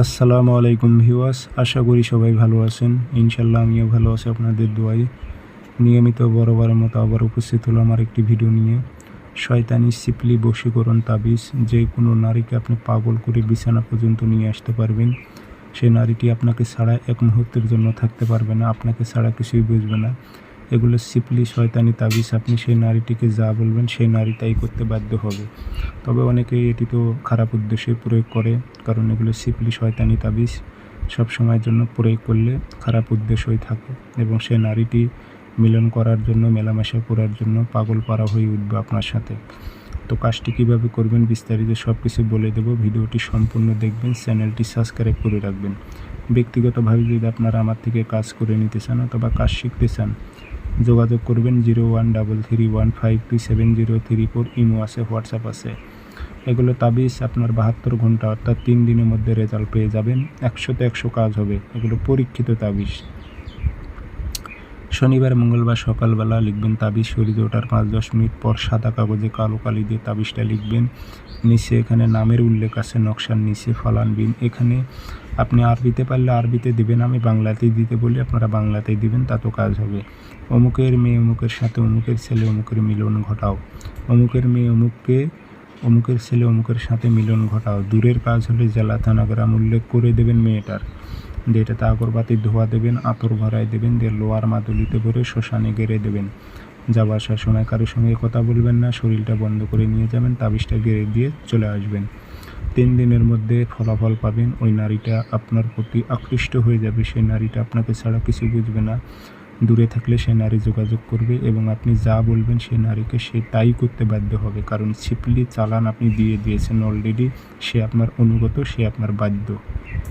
আসসালামু আলাইকুম ভিউয়ার্স, আশা করি সবাই ভালো আছেন। ইনশাল্লাহ আমিও ভালো আছি আপনাদের দোয়াই নিয়মিত বরাবরের মতো আবার উপস্থিত হলো আমার একটি ভিডিও নিয়ে। শয়তানি সিপলি বশীকরণ তাবিজ, যে কোনো নারীকে আপনি পাগল করে বিছানা পর্যন্ত নিয়ে আসতে পারবেন। সেই নারীটি আপনাকে ছাড়া এক মুহূর্তের জন্য থাকতে পারবে না, আপনাকে ছাড়া কিছুই বুঝবে না। এগুলো সিপলি শয়তানি তাবিজ, আপনি সেই নারীটিকে যা বলবেন সেই নারী তাই করতে বাধ্য হবে। তবে অনেকেই এটি তো খারাপ উদ্দেশ্যে প্রয়োগ করে, কারণ এগুলো সিপলি শয়তানি তাবিজ। সব সময়ের জন্য প্রয়োগ করলে খারাপ উদ্দেশ্যই থাকে এবং সে নারীটি মিলন করার জন্য, মেলামেশা করার জন্য পাগল পাড়া হয়ে উঠবে আপনার সাথে। তো কাজটি কীভাবে করবেন বিস্তারিত সব কিছু বলে দেবো। ভিডিওটি সম্পূর্ণ দেখবেন, চ্যানেলটি সাবস্ক্রাইব করে রাখবেন। ব্যক্তিগতভাবে যদি আপনারা আমার থেকে কাজ করে নিতে চান অথবা কাজ শিখতে চান যোগাযোগ করবেন zero one double three one five two seven zero three four imo আছে, হোয়াটসঅ্যাপ আছে। এগুলো তাবিজ আপনার বাহাত্তর ঘণ্টা অর্থাৎ তিন দিনের মধ্যে রেজাল্ট পেয়ে যাবেন। একশোতে একশো কাজ হবে। এগুলো পরীক্ষিত তাবিজ। শনিবার, মঙ্গলবার সকালবেলা লিখবেন তাবিজ সূর্য ওঠার পাঁচ, দশ মিনিট পর সাদা কাগজে কালো কালি দিয়ে তাবিজটা লিখবেন। নিচে এখানে নামের উল্লেখ আছে, নকশার নিচে ফলান বিন। এখানে আপনি আরবিতে পারলে আরবিতে দিবেন, আমি বাংলাতেই দিতে বলি, আপনারা বাংলাতেই দিবেন, তা তো কাজ হবে। অমুকের মেয়ে, অমুকের সাথে, অমুকের ছেলে, অমুকের মিলন ঘটাও। অমুকের মেয়ে, অমুককে, অমুকের ছেলে, অমুকের সাথে মিলন ঘটাও। দূরের কাজ হলে জেলা থানা গ্রাম উল্লেখ করে দেবেন মেয়েটার। দিয়ে এটাতে আগরবাতির ধোয়া দেবেন, আতর ভরায় দেবেন দিয়ে লোয়ার মাদুলিতে ভরে শ্মশানে গেড়ে দেবেন। যাবার আসার সময় কারোর সঙ্গে কথা বলবেন না, শরীরটা বন্ধ করে নিয়ে যাবেন, তাবিজটা গেড়ে দিয়ে চলে আসবেন। তিন দিনের মধ্যে ফলাফল পাবেন, ওই নারীটা আপনার প্রতি আকৃষ্ট হয়ে যাবে, সেই নারীটা আপনাকে ছাড়া কিছু বুঝবে না। দূরে থাকলে সে নারী যোগাযোগ করবে এবং আপনি যা বলবেন সেই নারীকে সে তাই করতে বাধ্য হবে, কারণ ছিপলি চালান আপনি দিয়ে দিয়েছেন অলরেডি সে আপনার অনুগত, সে আপনার বাধ্য।